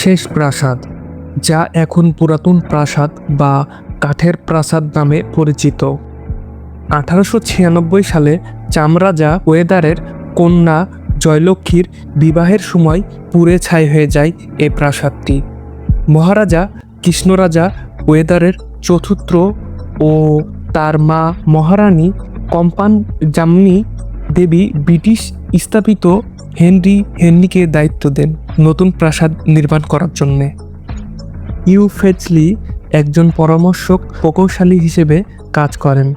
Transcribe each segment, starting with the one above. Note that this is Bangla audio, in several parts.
শেষ প্রাসাদ, যা এখন পুরাতন প্রাসাদ বা কাঠের প্রাসাদ নামে পরিচিত। আঠারোশো ছিয়ানব্বই সালে চামরাজা ওয়েদারের কন্যা জয়লক্ষ্মীর বিবাহের সময় পুড়ে ছাই হয়ে যায় এই প্রাসাদটি। মহারাজা কৃষ্ণরাজা ওয়েদারের চতুর্থ ও তার মা মহারানী কম্পান জামনি দেবী ব্রিটিশ স্থাপিত হেনরি হেনরিকে দায়িত্ব দেন। নতুন প্রাসাদ নির্মাণ করার জন্যে। ইউ ফেচলি একজন পরামর্শক প্রকৌশলী হিসেবে কাজ করেন।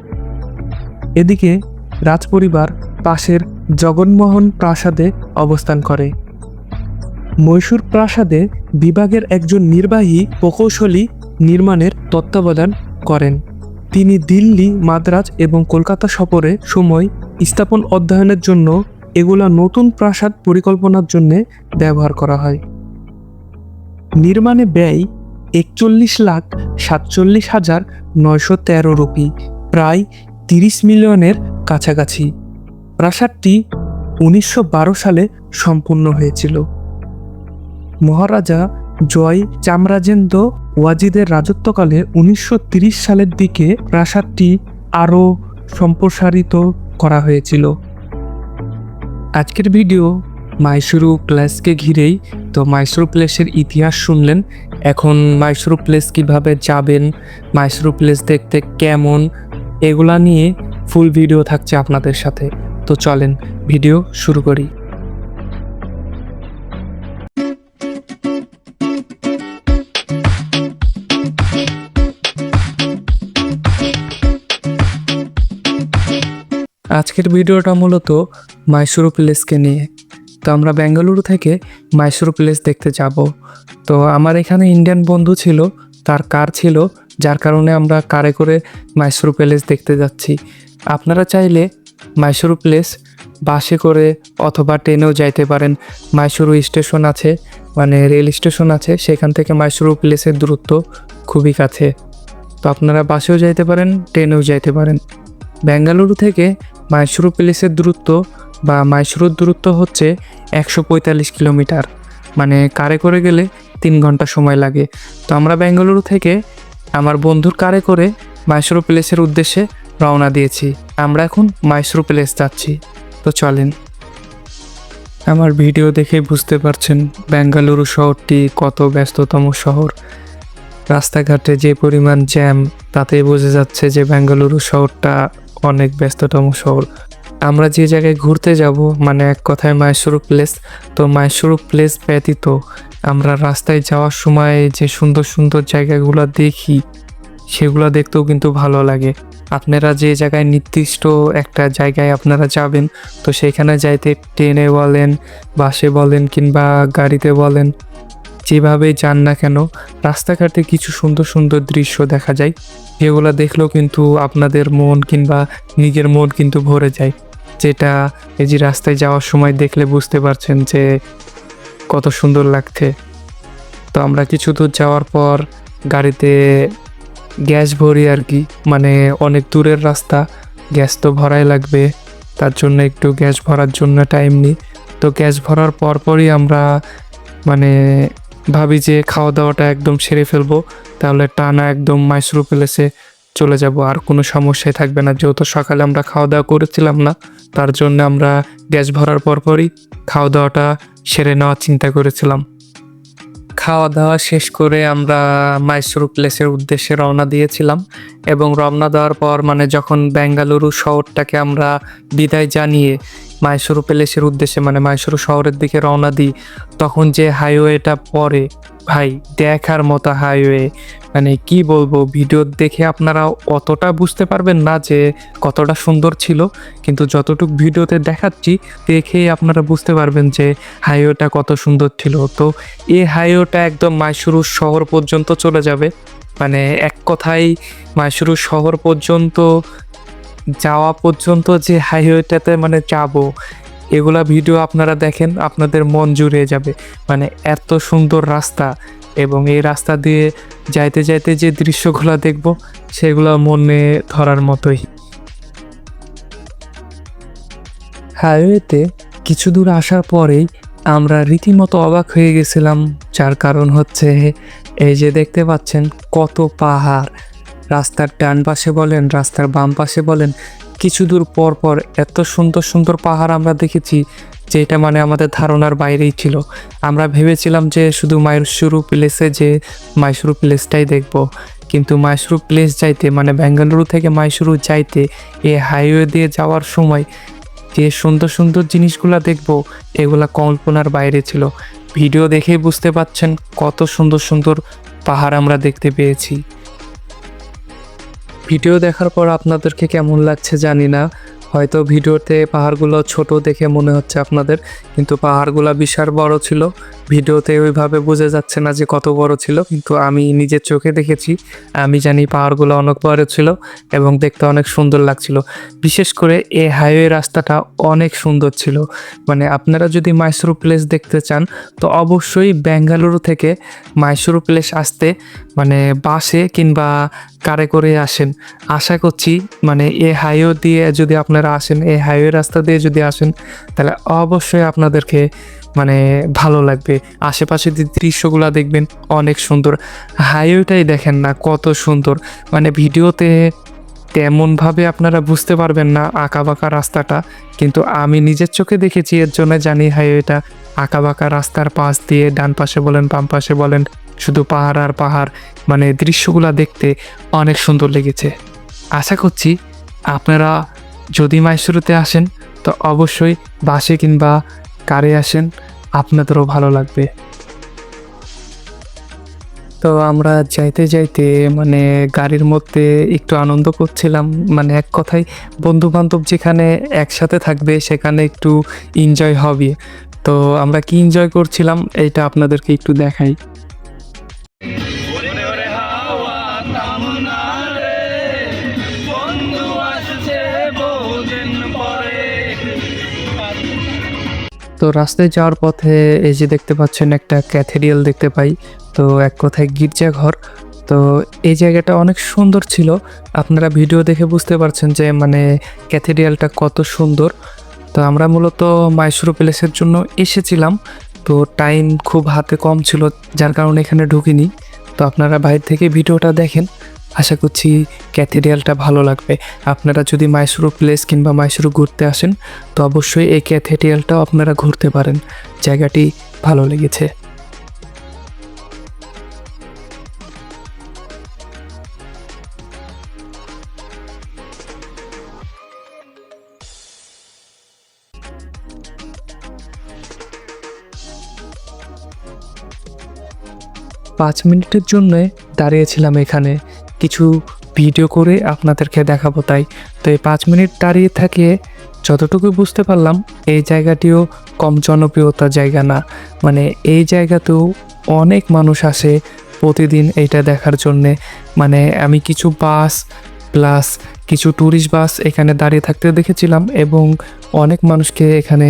এদিকে রাজপরিবার পাশের জগনমোহন প্রাসাদে অবস্থান করে। মহীশূর প্রাসাদে বিভাগের একজন নির্বাহী প্রকৌশলী নির্মাণের তত্ত্বাবধান করেন। তিনি দিল্লি, মাদ্রাজ এবং কলকাতা সফরে সময় স্থাপন অধ্যয়নের জন্য এগুলা নতুন প্রাসাদ পরিকল্পনার জন্য ব্যবহার করা হয়। নির্মাণে ব্যয় একচল্লিশ লাখ সাতচল্লিশ হাজার নয়শো তেরো রুপি, প্রায় তিরিশ মিলিয়নের কাছাকাছি। প্রাসাদটি উনিশশো বারো সালে সম্পূর্ণ হয়েছিল। মহারাজা জয় চামরাজেন্দ্র ওয়াজিদের রাজত্বকালে উনিশশো সালের দিকে প্রাসাদটি আরও সম্প্রসারিত করা হয়েছিল। আজকের ভিডিও মাইসুরু প্লেসকে ঘিরেই। তো মাইসুরু প্লেসের ইতিহাস শুনলেন। এখন মাইসুরু প্লেস কীভাবে যাবেন, মাইসুরু প্লেস দেখতে কেমন, এগুলা নিয়ে ফুল ভিডিও থাকছে আপনাদের সাথে। তো চলেন ভিডিও শুরু করি। আজকের ভিডিওটা মূলত মাইসুরু প্লেসকে নিয়ে। তো আমরা বেঙ্গালুরু থেকে মাইসুরু প্লেস দেখতে যাব। তো আমার এখানে ইন্ডিয়ান বন্ধু ছিল, তার কার ছিল, যার কারণে আমরা কারে করে মাইসুরু প্যালেস দেখতে যাচ্ছি। আপনারা চাইলে মাইসুরু প্লেস বাসে করে অথবা ট্রেনেও যাইতে পারেন। মাইসুরু স্টেশন আছে মানে রেল স্টেশন আছে, সেখান থেকে মাইসুরু প্লেসের দূরত্ব খুবই কাছে। তো আপনারা বাসেও যাইতে পারেন, ট্রেনেও যাইতে পারেন। বেঙ্গালুরু থেকে মাইসুরু প্লেসের দূরত্ব বা মাইসুরুর দূরত্ব হচ্ছে একশো পঁয়তাল্লিশ কিলোমিটার। মানে কারে করে গেলে তিন ঘণ্টা সময় লাগে। তো আমরা বেঙ্গালুরু থেকে আমার বন্ধুর কারে করে মাইসুরু প্লেসের উদ্দেশ্যে রওনা দিয়েছি। আমরা এখন মাইসুরু প্লেস যাচ্ছি। তো চলেন। আমার ভিডিও দেখে বুঝতে পারছেন বেঙ্গালুরু শহরটি কত ব্যস্ততম শহর। রাস্তাঘাটে যে পরিমাণ জ্যাম, তাতেই বোঝা যাচ্ছে যে বেঙ্গালুরু শহরটা অনেক ব্যস্ততম শহর। আমরা যে জায়গায় ঘুরতে যাব মানে এক কথায় মাইসুরু প্লেস তো মাইসুরু প্লেস ব্যতীত আমরা রাস্তায় যাওয়ার সময় যে সুন্দর সুন্দর জায়গাগুলো দেখি, সেগুলো দেখতেও কিন্তু ভালো লাগে। আপনারা যে জায়গায় নির্দিষ্ট একটা জায়গায় আপনারা যাবেন, তো সেখানে যাইতে ট্রেনে বলেন, বাসে বলেন কিংবা গাড়িতে বলেন যেভাবে যান না কেন, রাস্তাঘাটে কিছু সুন্দর সুন্দর দৃশ্য দেখা যায়। যেগুলো দেখলেও কিন্তু আপনাদের মন কিংবা নিজের মন কিন্তু ভরে যায়। যেটা এই যে রাস্তায় যাওয়ার সময় দেখলে বুঝতে পারছেন যে কত সুন্দর লাগছে। তো আমরা কিছু দূর যাওয়ার পর গাড়িতে গ্যাস ভরি আর কি মানে অনেক দূরের রাস্তা, গ্যাস তো ভরাই লাগবে, তার জন্য একটু গ্যাস ভরার জন্য টাইম নিই। তো গ্যাস ভরার পরপরই আমরা মানে ভাবি যে খাওয়া দাওয়াটা একদম সেরে ফেলব, তাহলে টানা একদম মাইসুরু প্যালেসে চলে যাব, আর কোনো সমস্যাই থাকবে না। যেহেতু সকালে আমরা খাওয়া দাওয়া করেছিলাম না তার জন্য আমরা গ্যাস ভরার পর পরই খাওয়া দাওয়াটা সেরে নেওয়ার চিন্তা করেছিলাম। খাওয়া দাওয়া শেষ করে আমরা মাইসুরু প্লেসের উদ্দেশ্যে রওনা দিয়েছিলাম এবং রওনা দেওয়ার পর মানে যখন বেঙ্গালুরু শহরটাকে আমরা বিদায় জানিয়ে মাইসুরু প্যালেসের উদ্দেশ্যে মানে মাইসুরু শহরের দিকে রওনা দিই, তখন যে হাইওয়েটা পড়ে, ভাই দেখার মতো হাইওয়ে মানে কি বলব, ভিডিও দেখে আপনারা অতটা বুঝতে পারবেন না যে কতটা সুন্দর ছিল, কিন্তু যতটুকু ভিডিওতে দেখাচ্ছি, দেখেই আপনারা বুঝতে পারবেন যে হাইওয়েটা কত সুন্দর ছিল। তো এই হাইওয়েটা একদম মাইসুরু শহর পর্যন্ত চলে যাবে। মানে এক কথায় মাইসুরু শহর পর্যন্ত যাওয়া পর্যন্ত যে হাইওয়েটাতে মানে যাব, এগুলা ভিডিও আপনারা দেখেন, আপনাদের মন জুড়ে যাবে। মানে এত সুন্দর রাস্তা এবং এই রাস্তা দিয়ে যাইতে যাইতে যে দৃশ্যগুলো দেখব, সেগুলো মনে ধরার মতোই। হাইওয়েতে কিছু দূর আসার পরেই আমরা রীতিমতো অবাক হয়ে গেছিলাম, যার কারণ হচ্ছে এই যে দেখতে পাচ্ছেন কত পাহাড়। রাস্তার ডান পাশে বলেন, রাস্তার বাম পাশে বলেন, কিছু দূর পর পর এত সুন্দর সুন্দর পাহাড় আমরা দেখেছি যে এটা মানে আমাদের ধারণার বাইরেই ছিল। আমরা ভেবেছিলাম যে শুধু মাইসুরু প্লেসে যে মাইসুরু প্লেসটাই দেখব, কিন্তু মাইসুরু প্লেস যাইতে মানে বেঙ্গালুরু থেকে মাইসুরু যাইতে, এ হাইওয়ে দিয়ে যাওয়ার সময় যে সুন্দর সুন্দর জিনিসগুলো দেখব, এগুলা কল্পনার বাইরে ছিল। ভিডিও দেখেই বুঝতে পাচ্ছেন কত সুন্দর সুন্দর পাহাড় আমরা দেখতে পেয়েছি। ভিডিও দেখার পর আপনাদেরকে কেমন লাগছে জানি না। হয়তো ভিডিওতে পাহাড়গুলো ছোট দেখে মনে হচ্ছে আপনাদের, কিন্তু পাহাড়গুলো বিশাল বড় ছিল। ভিডিওতে ওইভাবে বোঝা যাচ্ছে না যে কত বড় ছিল, কিন্তু আমি নিজের চোখে দেখেছি। আমি জানি পাহাড়গুলো অনেক বড় ছিল এবং দেখতে অনেক সুন্দর লাগছিল। বিশেষ করে এই হাইওয়ে রাস্তাটা অনেক সুন্দর ছিল। মানে আপনারা যদি মাইসুরু প্লেস দেখতে চান, তো অবশ্যই বেঙ্গালুরু থেকে মাইসুরু প্লেস আসতে মানে বাসে কিংবা কারে করে আসেন। আশা করছি মানে এ হাইওয়ে দিয়ে যদি আপনারা আসেন এই হাইওয়ে রাস্তা দিয়ে যদি আসেন, তাহলে অবশ্যই আপনাদেরকে মানে ভালো লাগবে। আশেপাশে যে দৃশ্যগুলো দেখবেন, অনেক সুন্দর। হাইওয়েটাই দেখেন না, কত সুন্দর। মানে ভিডিওতে তেমনভাবে আপনারা বুঝতে পারবেন না আঁকা বাঁকা রাস্তাটা, কিন্তু আমি নিজের চোখে দেখেছি, এর জন্য জানি হাইওয়েটা আঁকা বাঁকা রাস্তার পাশ দিয়ে ডান পাশে বলেন, বাম পাশে বলেন শুধু পাহাড় আর পাহাড় মানে দৃশ্যগুলো দেখতে অনেক সুন্দর লেগেছে। আশা করছি আপনারা যদি মাইসুরুতে আসেন, তো অবশ্যই বাসে কিংবা কারে আসেন, আপনাদেরও ভালো লাগবে। তো আমরা যাইতে যাইতে মানে গাড়ির মধ্যে একটু আনন্দ করছিলাম। মানে এক কথায় বন্ধু বান্ধব যেখানে একসাথে থাকবে, সেখানে একটু এনজয় হবে। তো আমরা কি এনজয় করছিলাম এটা আপনাদেরকে একটু দেখাই। তো রাস্তায় যাওয়ার পথে এই যে দেখতে পাচ্ছেন একটা ক্যাথেরিয়াল দেখতে পাই, তো এক কথায় গির্জাঘর। তো এই জায়গাটা অনেক সুন্দর ছিল। আপনারা ভিডিও দেখে বুঝতে পারছেন যে মানে ক্যাথেরিয়ালটা কত সুন্দর। তো আমরা মূলত মাইসুরো প্যালেসের জন্য এসেছিলাম। তো টাইম খুব হাতে কম ছিল, যার কারণে এখানে ঢুকিনি। তো আপনারা বাইরে থেকে ভিডিওটা দেখেন। আশা করছি ক্যাথেডিয়ালটা ভালো লাগবে। আপনারা যদি মাইসুরু প্লেস কিংবা মাইসুরু ঘুরতে আসেন, তো অবশ্যই এই ক্যাথেডিয়ালটাও আপনারা ঘুরতে পারেন। জায়গাটি ভালো লেগেছে। পাঁচ মিনিটের জন্য দাঁড়িয়েছিলাম এখানে। কিছু ভিডিও করে আপনাদেরকে দেখাবো তাই। তো এই পাঁচ মিনিট দাঁড়িয়ে থাকিয়ে যতটুকু বুঝতে পারলাম, এই জায়গাটিও কম জনপ্রিয়তার জায়গা না। মানে এই জায়গাতেও অনেক মানুষ আসে প্রতিদিন এইটা দেখার জন্যে। মানে আমি কিছু বাস প্লাস কিছু ট্যুরিস্ট বাস এখানে দাঁড়িয়ে থাকতে দেখেছিলাম এবং অনেক মানুষকে এখানে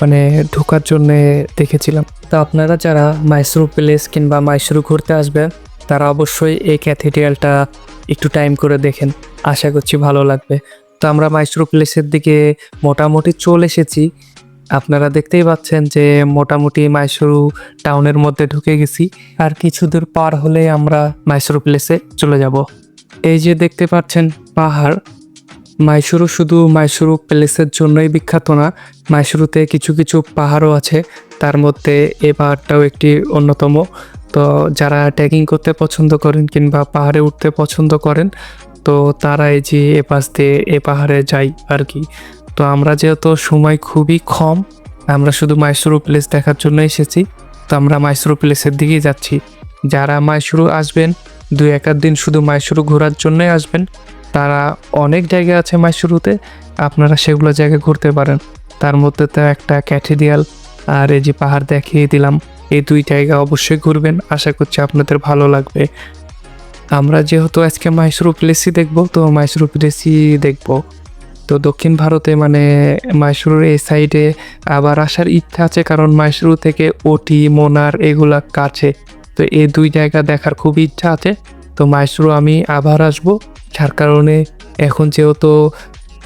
মানে ঢোকার জন্যে দেখেছিলাম। তো আপনারা যারা মাইসুরু প্লেস কিংবা মাইসুরু ঘুরতে আসবে, তারা অবশ্যই এই ক্যাথেড্রালটা একটু টাইম করে দেখেন। আশা করছি ভালো লাগবে। তো আমরা মাইসুরু প্লেসের দিকে মোটামুটি চলে এসেছি। আপনারা দেখতেই পাচ্ছেন যে মোটামুটি মাইসুরু টাউনের মধ্যে ঢুকে গেছি। আর কিছু দূর পার হলে আমরা মাইসুরু প্লেসে চলে যাব। এই যে দেখতে পাচ্ছেন পাহাড়। মাইসুরু শুধু মাইসুরু প্যালেসের জন্যই বিখ্যাত না, মাইসুরুতে কিছু কিছু পাহাড়ও আছে। তার মধ্যে এ পাহাড়টাও একটি অন্যতম। তো যারা ট্রেকিং করতে পছন্দ করেন কিংবা পাহাড়ে উঠতে পছন্দ করেন, তো তারা এই যে এ পাশ দিয়ে এ পাহাড়ে যাই আর কি। তো আমরা যেহেতু সময় খুবই কম, আমরা শুধু মাইসুরু প্লেস দেখার জন্য এসেছি। তো আমরা মাইসুরু প্লেসের দিকেই যাচ্ছি। যারা মাইসুরু আসবেন, দুই এক আধ দিন শুধু মাইসুরু ঘোরার জন্যই আসবেন। তারা অনেক জায়গা আছে মাইসুরুতে, আপনারা সেগুলো জায়গায় ঘুরতে পারেন। তার মধ্যে তো একটা ক্যাথেড্রাল, আর এই যে পাহাড় দেখিয়ে দিলাম, এই দুই জায়গা অবশ্যই ঘুরবেন। আশা করছি আপনাদের ভালো লাগবে। আমরা যেহেতু আজকে মাইসুরু প্লেসই দেখব, তো মাইসুরু প্লেসই দেখব। তো দক্ষিণ ভারতে মানে মাইসুরুর এই সাইডে আবার আসার ইচ্ছা আছে, কারণ মাইসুরু থেকে ওটি, মোনার এগুলা কাছে। তো এই দুই জায়গা দেখার খুব ইচ্ছা আছে। তো মাইসুরু আমি আবার আসব। যার কারণে এখন যেহেতু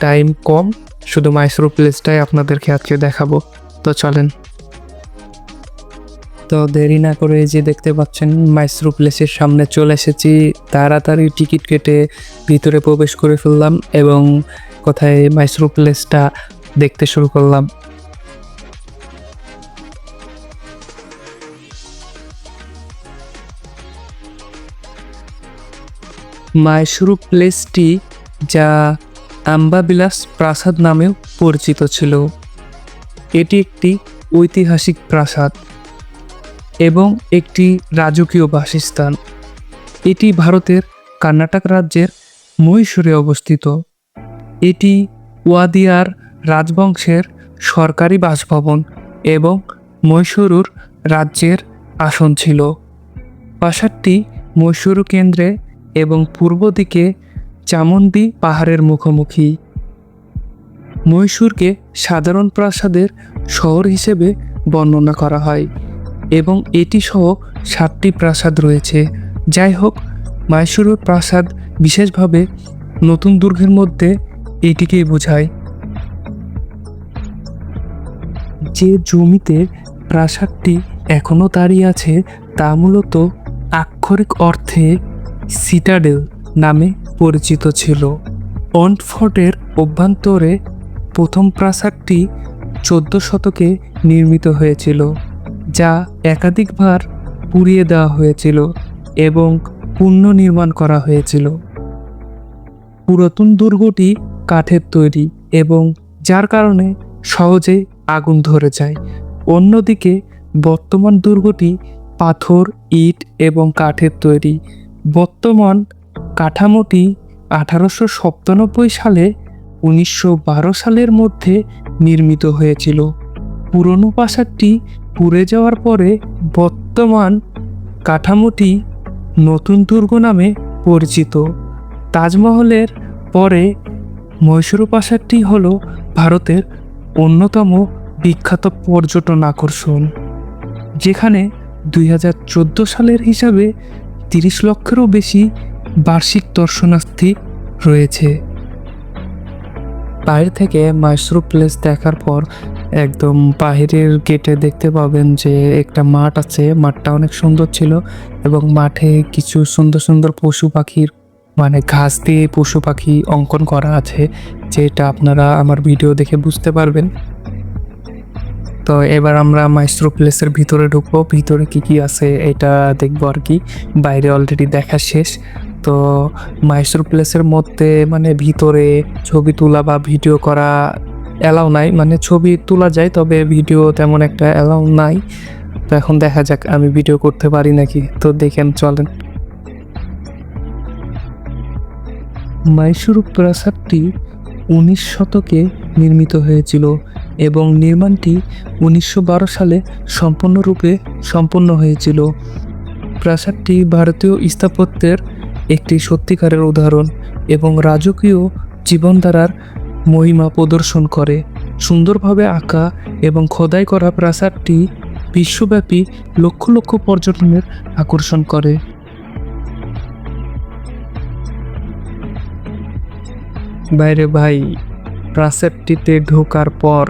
টাইম কম, শুধু মাইসুরু প্লেসটাই আপনাদেরকে আজকে দেখাবো। তো চলেন। তো দেরি না করে যে দেখতে পাচ্ছেন মাইসরো প্লেসের সামনে চলে এসেছি। তাড়াতাড়ি টিকিট কেটে ভিতরে প্রবেশ করে ফেললাম এবং কোথায় মাইসরো প্লেসটা দেখতে শুরু করলাম। মাইসুরু প্লেসটি যা আম্বাবিলাস প্রাসাদ নামেও পরিচিত ছিল। এটি একটি ঐতিহাসিক প্রাসাদ এবং একটি রাজকীয় বাসস্থান। এটি ভারতের কর্ণাটক রাজ্যের মহীশূরে অবস্থিত। এটি ওয়াদিয়ার রাজবংশের সরকারি বাসভবন এবং মহীশূরুর রাজ্যের আসন ছিল। প্রাসাদটি মহীশূরু কেন্দ্রে এবং পূর্ব দিকে চামুন্ডি পাহাড়ের মুখোমুখি। মহীশূরকে সাধারণ প্রাসাদের শহর হিসেবে বর্ণনা করা হয় এবং এটি সহ সাতটি প্রাসাদ রয়েছে। যাই হোক মাইসুরের প্রাসাদ বিশেষভাবে নতুন দুর্গের মধ্যে এটিকেই বোঝায়। যে জমিতে প্রাসাদটি এখনও দাঁড়িয়ে আছে তা মূলত আক্ষরিক অর্থে সিটাডেল নামে পরিচিত ছিল। অন্টফোর্টের অভ্যন্তরে প্রথম প্রাসাদটি চোদ্দ শতকে নির্মিত হয়েছিল, যা একাধিকবার পুড়িয়ে দেওয়া হয়েছিল এবং পুনর্নির্মাণ করা হয়েছিল। পুরাতন দুর্গটি কাঠের তৈরি এবং যার কারণে সহজে আগুন ধরে যায়। অন্যদিকে বর্তমান দুর্গটি পাথর, ইট এবং কাঠের তৈরি। বর্তমান কাঠামোটি আঠারোশো সপ্তানব্বই সালে উনিশশো বারো সালের মধ্যে নির্মিত হয়েছিল। পুরনো প্রাসাদটি পুড়ে যাওয়ার পরে বর্তমান কাঠামোটি নতুন দুর্গ নামে পরিচিত। তাজমহলের পরে মহীশূর প্রাসাদটি হল ভারতের অন্যতম বিখ্যাত পর্যটন আকর্ষণ, যেখানে দুই হাজার চোদ্দ সালের হিসাবে তিরিশ লক্ষেরও বেশি বার্ষিক দর্শনার্থী রয়েছে। বাইরে থেকে মাইসুর প্লেস দেখার পর একদম বাহিরের গেটে দেখতে পাবেন যে একটা মাঠ আছে। মাঠটা অনেক সুন্দর ছিল এবং মাঠে কিছু সুন্দর সুন্দর পশু পাখির মানে ঘাস দিয়ে পশু পাখি অঙ্কন করা আছে, যেটা আপনারা আমার ভিডিও দেখে বুঝতে পারবেন। তো এবার আমরা মাইস্ট্রো প্লেসের ভিতরে ঢুকবো। ভিতরে কি কি আছে এটা দেখব আর কি। বাইরে অলরেডি দেখা শেষ। তো মাইস্ট্রো প্লেসের মধ্যে মানে ভিতরে ছবি তোলা বা ভিডিও করা অ্যালাউ নাই। মানে ছবি তোলা যায়, তবে ভিডিও তেমন একটা অ্যালাউ নাই। তো এখন দেখা যাক আমি ভিডিও করতে পারি নাকি। তো দেখেন, চলেন। মাইসুর প্রাসাদটি উনিশ শতকে নির্মিত হয়েছিল। এবং নির্মাণটি উনিশশো বারো সালে সম্পূর্ণরূপে সম্পন্ন হয়েছিল। প্রাসাদটি ভারতীয় স্থাপত্যের একটি সত্যিকারের উদাহরণ এবং রাজকীয় জীবনধারার মহিমা প্রদর্শন করে। সুন্দরভাবে আঁকা এবং খোদাই করা প্রাসাদটি বিশ্বব্যাপী লক্ষ লক্ষ পর্যটনের আকর্ষণ করে। বাইরে ভাই প্রাসাদটিতে ঢোকার পর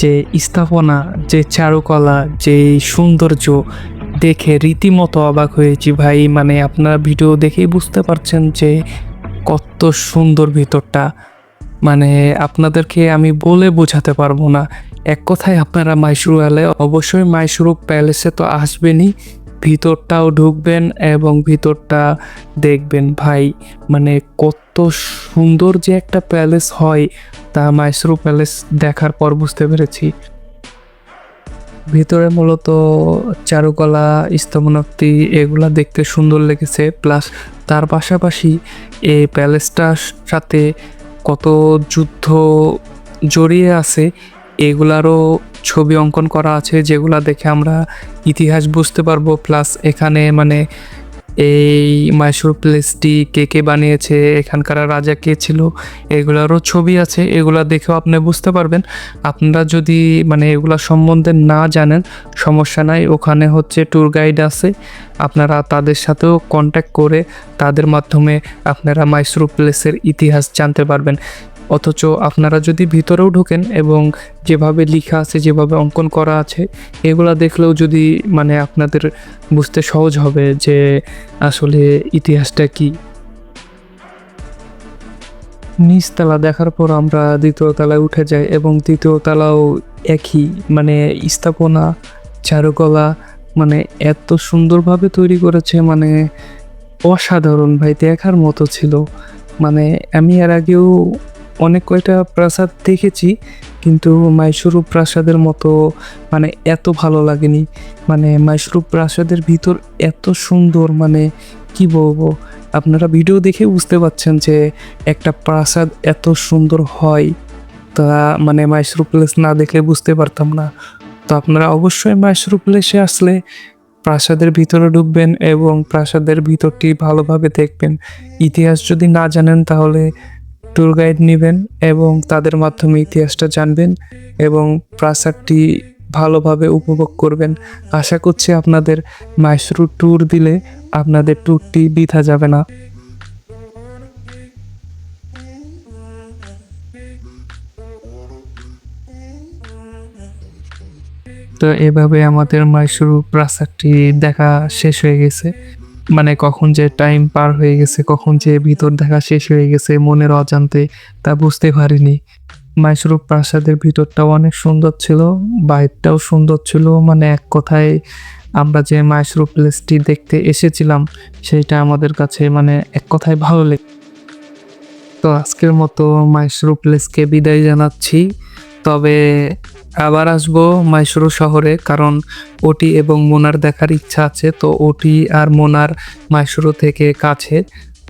যে স্থাপনা, যে চারুকলা, যে সৌন্দর্য দেখে রীতিমতো অবাক হয়েছি ভাই। মানে আপনারা ভিডিও দেখেই বুঝতে পারছেন যে কত সুন্দর ভিতরটা। মানে আপনাদেরকে আমি বলে বোঝাতে পারব না। এক কথায় আপনারা মাইসুরু এলে অবশ্যই মাইসুরু প্যালেসে তো আসবেনই, ভিতরটাও ঢুকবেন এবং ভিতরটা দেখবেন ভাই। মানে কত সুন্দর যে একটা প্যালেস হয়, তা মাইসুরু প্যালেস দেখার পর বুঝতে পেরেছি। ভিতরে মূলত চারুকলা স্তম্ভনাক্তি এগুলা দেখতে সুন্দর লেগেছে প্লাস তার পাশাপাশি এই প্যালেসটার সাথে কত যুদ্ধ জড়িয়ে আছে, এগুলারও ছবি অঙ্কন করা আছে, যেগুলা দেখে আমরা ইতিহাস বুঝতে পারব প্লাস এখানে মানে এই মাইসুর প্লেসটি কে কে বানিয়েছে, এখানকার রাজা কে ছিল, এগুলারও ছবি আছে, এগুলা দেখেও আপনি বুঝতে পারবেন। আপনারা যদি মানে এগুলা সম্বন্ধে না জানেন, সমস্যা নাই, ওখানে হচ্ছে ট্যুর গাইড আছে, আপনারা তাদের সাথেও কন্ট্যাক্ট করে তাদের মাধ্যমে আপনারা মাইসুর প্লেসের ইতিহাস জানতে পারবেন। অথচ আপনারা যদি ভিতরেও ঢোকেন এবং যেভাবে লেখা আছে, যেভাবে অঙ্কন করা আছে, এগুলা দেখলেও যদি মানে আপনাদের বুঝতে সহজ হবে যে আসলে ইতিহাসটা কি। নিচতলা দেখার পর আমরা দ্বিতীয় তলায় উঠে যাই এবং দ্বিতীয় তলাও একই মানে স্থাপনা, চারুকলা মানে এত সুন্দরভাবে তৈরি করেছে মানে অসাধারণ ভাই, দেখার মতো ছিল। মানে আমি এর আগেও অনেক কয়টা প্রাসাদ দেখেছি, কিন্তু মাইসুরু প্রাসাদের মতো মানে এত ভালো লাগেনি। মানে মাইসুরু প্রাসাদের ভিতর এত সুন্দর মানে কি বলব? আপনারা ভিডিও দেখে বুঝতে পাচ্ছেন যে একটা প্রাসাদ এত সুন্দর হয়। তা মানে মাইসুরু প্লেস না দেখলে বুঝতে পারতাম না। তো আপনারা অবশ্যই মাইসুরু প্লেসে আসলে প্রাসাদের ভিতরে ঢুকবেন এবং প্রাসাদের ভিতরটি ভালোভাবে দেখবেন। ইতিহাস যদি না জানেন তাহলে ট্যুর গাইড নেবেন এবং তাদের মাধ্যমে ইতিহাসটা জানবেন এবং প্রাসাদটি ভালোভাবে উপভোগ করবেন। আশা করছি আপনাদের মাইসুরু ট্যুর দিলে আপনাদের ট্যুরটি বৃথা যাবে না। তো এভাবে আমাদের মাইসুরু প্রাসাদটি দেখা শেষ হয়ে গেছে। মানে কখন যে টাইম পার হয়ে গেছে, কখন যে ভিতর দেখা শেষ হয়ে গেছে, মনের অজান্তে তা বুঝতে পারিনি। মাইসুরু প্রাসাদের ভিতরটাও অনেক সুন্দর ছিল, বাইরটাও সুন্দর ছিল মানে এক কথায় আমরা যে মাইসুরু প্লেসটি দেখতে এসেছিলাম, সেটা আমাদের কাছে মানে এক কথায় ভালো লেগে তো আজকের মতো মাইসুরু প্লেসকে বিদায় জানাচ্ছি। তবে আবার আসব মাইসুরু শহরে, কারণ ওটি এবং মোনার দেখার ইচ্ছা আছে। তো ওটি আর মোনার মাইসুরু থেকে কাছে।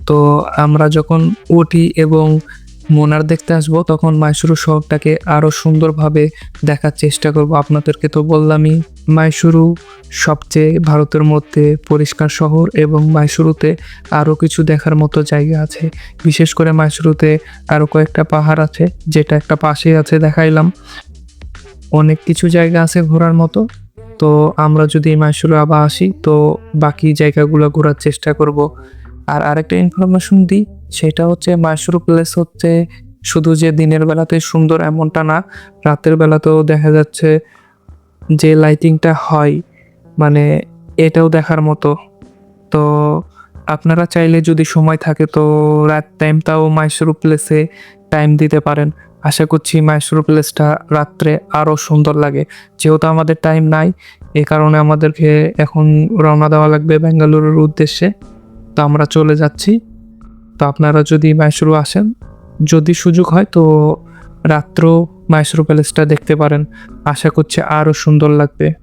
তো আমরা যখন ওটি এবং মোনার দেখতে আসব, তখন মাইসুরু শহরটাকে আরও সুন্দরভাবে দেখার চেষ্টা করব। আপনাদেরকে তো বললামই মাইসুরু সবচেয়ে ভারতের মধ্যে পরিষ্কার শহর এবং মাইসুরুতে আরও কিছু দেখার মতো জায়গা আছে। বিশেষ করে মাইসুরুতে আরও কয়েকটা পাহাড় আছে, যেটা একটা পাশেই আছে দেখাইলাম। অনেক কিছু জায়গা আছে ঘোরার মতো। তো আমরা যদি মাইসুরু আবার আসি, তো বাকি জায়গাগুলো ঘোরার চেষ্টা করব। আর আরেকটা ইনফরমেশন দিই, সেটা হচ্ছে মাইসুরু প্লেস হচ্ছে শুধু যে দিনের বেলাতে সুন্দর এমনটা না, রাতের বেলাতেও দেখা যাচ্ছে যে লাইটিংটা হয় মানে এটাও দেখার মতো। তো আপনারা চাইলে যদি সময় থাকে, তো রাত টাইমটাও মাইসুরু প্লেসে টাইম দিতে পারেন। আশা করছি মাইসুর প্লেসটা রাত্রে আরও সুন্দর লাগে। যেহেতু আমাদের টাইম নাই, এ কারণে আমাদেরকে এখন রওনা দেওয়া লাগবে বেঙ্গালুরুর উদ্দেশ্যে। তো আমরা চলে যাচ্ছি। তো আপনারা যদি মাইসুরু আসেন, যদি সুযোগ হয় তো রাত্রেও মাইসুরু প্যালেসটা দেখতে পারেন। আশা করছি আরও সুন্দর লাগবে।